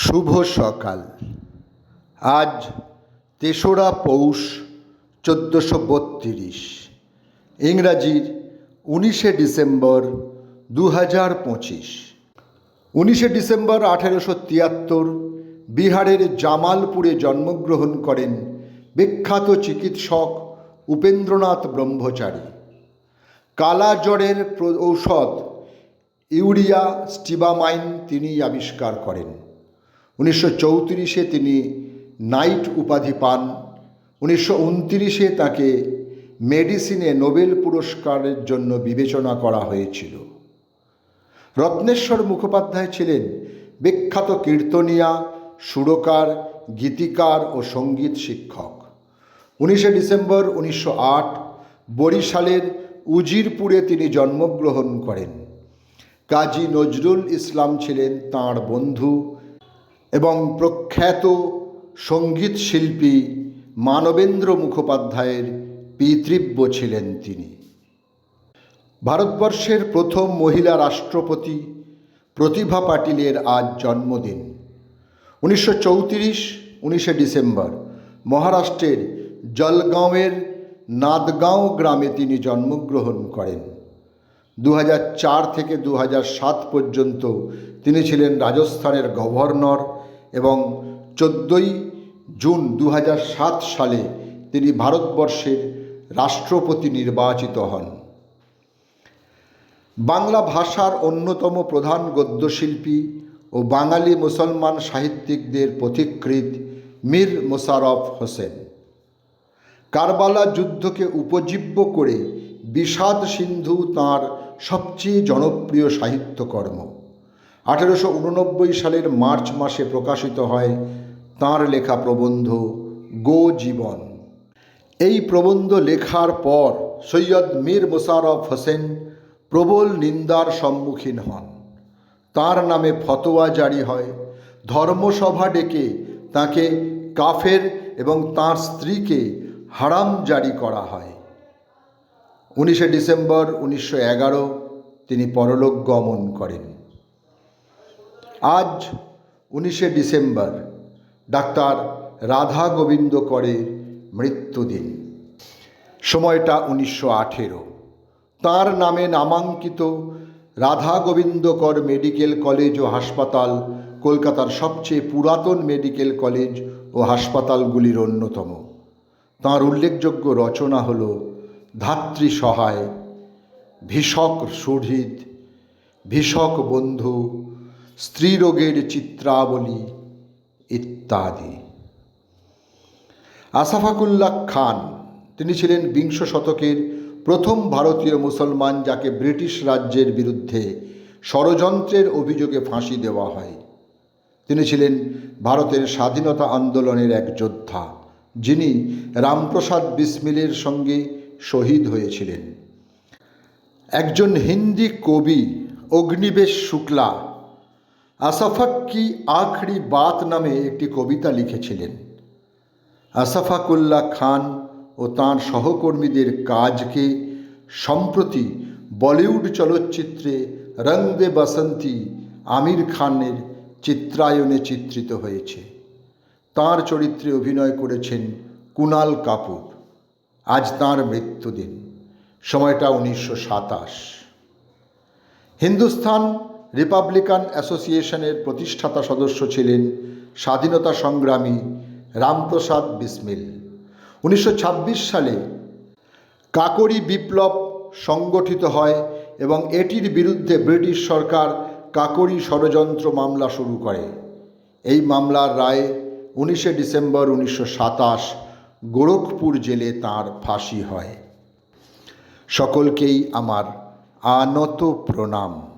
শুভ সকাল। আজ তেসরা পৌষ চোদ্দোশো বত্রিশ। ইংরাজির উনিশে ডিসেম্বর দু হাজার পঁচিশ। উনিশে ডিসেম্বর আঠেরোশো তিয়াত্তর বিহারের জামালপুরে জন্মগ্রহণ করেন বিখ্যাত চিকিৎসক উপেন্দ্রনাথ ব্রহ্মচারী। কালা জ্বরের প্র- ঔষধ ইউরিয়া স্টিবামাইন তিনি আবিষ্কার করেন। উনিশশো চৌত্রিশে তিনি নাইট উপাধি পান। উনিশশো উনত্রিশে তাকে মেডিসিনে নোবেল পুরস্কারের জন্য বিবেচনা করা হয়েছিল। রত্নেশ্বর মুখোপাধ্যায় ছিলেন বিখ্যাত কীর্তনিয়া, সুরকার, গীতিকার ও সংগীত শিক্ষক। উনিশে ডিসেম্বর উনিশশো আট বরিশালের উজিরপুরে তিনি জন্মগ্রহণ করেন। কাজী নজরুল ইসলাম ছিলেন তাঁর বন্ধু। এবং প্রখ্যাত সংগীত শিল্পী মানবেন্দ্র মুখোপাধ্যায়ের পিতৃব্য ছিলেন তিনি। ভারতবর্ষের প্রথম মহিলা রাষ্ট্রপতি প্রতিভা পাটিলের আজ জন্মদিন। উনিশশো চৌত্রিশ, উনিশে ডিসেম্বর, মহারাষ্ট্রের জলগাঁওয়ের নাদগাঁও গ্রামে তিনি জন্মগ্রহণ করেন। দু থেকে দু সাত পর্যন্ত তিনি ছিলেন রাজস্থানের গভর্নর এবং চোদ্দোই জুন দু সালে তিনি ভারতবর্ষের রাষ্ট্রপতি নির্বাচিত হন। বাংলা ভাষার অন্যতম প্রধান গদ্যশিল্পী ও বাঙালি মুসলমান সাহিত্যিকদের পথিকৃৎ মীর মোশাররফ হোসেন। কারবালা যুদ্ধকে উপজীব্য করে বিষাদ সিন্ধু তাঁর সবচেয়ে জনপ্রিয় সাহিত্যকর্ম। আঠেরোশো উননব্বই সালের মার্চ মাসে প্রকাশিত হয় তাঁর লেখা প্রবন্ধ গো জীবন। এই প্রবন্ধ লেখার পর সৈয়দ মীর মোশারফ হোসেন প্রবল নিন্দার সম্মুখীন হন। তার নামে ফতোয়া জারি হয়, ধর্মসভা ডেকে তাকে কাফের এবং তার স্ত্রীকে হারাম জারি করা হয়। উনিশে ডিসেম্বর উনিশশো তিনি পরলোক গমন করেন। আজ উনিশে ডিসেম্বর, ডাক্তার রাধা গোবিন্দ করে মৃত্যুদিন। সময়টা উনিশশো আঠেরো। তাঁর নামে নামাঙ্কিত রাধা গোবিন্দ কর মেডিকেল কলেজ ও হাসপাতাল কলকাতার সবচেয়ে পুরাতন মেডিকেল কলেজ ও হাসপাতালগুলির অন্যতম। তাঁর উল্লেখযোগ্য রচনা হল ধাত্রী সহায়, ভীষক সুহৃদ ভীষক বন্ধু স্ত্রীরোগের চিত্রাবলী ইত্যাদি। আসাফাকুল্লাহ খান, তিনি ছিলেন বিংশ শতকের প্রথম ভারতীয় মুসলমান যাকে ব্রিটিশ রাজ্যের বিরুদ্ধে ষড়যন্ত্রের অভিযোগে ফাঁসি দেওয়া হয়। তিনি ছিলেন ভারতের স্বাধীনতা আন্দোলনের এক যোদ্ধা, যিনি রামপ্রসাদ বিসমিলের সঙ্গে শহীদ হয়েছিলেন। একজন হিন্দি কবি অগ্নিবেশ শুক্লা আসাফাক কি আখড়ি বাত নামে একটি কবিতা লিখেছিলেন। আসাফাকুল্লাহ খান ও তাঁর সহকর্মীদের কাজকে সম্প্রতি বলিউড চলচ্চিত্রে রং দে বাসন্তী আমির খানের চিত্রায়নে চিত্রিত হয়েছে। তাঁর চরিত্রে অভিনয় করেছেন কুনাল কাপুর। আজ তাঁর মৃত্যুদিন। সময়টা উনিশশো সাতাশ। হিন্দুস্তান রিপাবলিকান অ্যাসোসিয়েশনের প্রতিষ্ঠাতা সদস্য ছিলেন স্বাধীনতা সংগ্রামী রামপ্রসাদ বিসমিল। উনিশশো ছাব্বিশ সালে কাকরি বিপ্লব সংগঠিত হয় এবং এটির বিরুদ্ধে ব্রিটিশ সরকার কাকরি ষড়যন্ত্র মামলা শুরু করে। এই মামলার রায়ে উনিশে ডিসেম্বর উনিশশো সাতাশ গোরখপুর জেলে তাঁর ফাঁসি হয়। সকলকেই আমার আনত প্রণাম।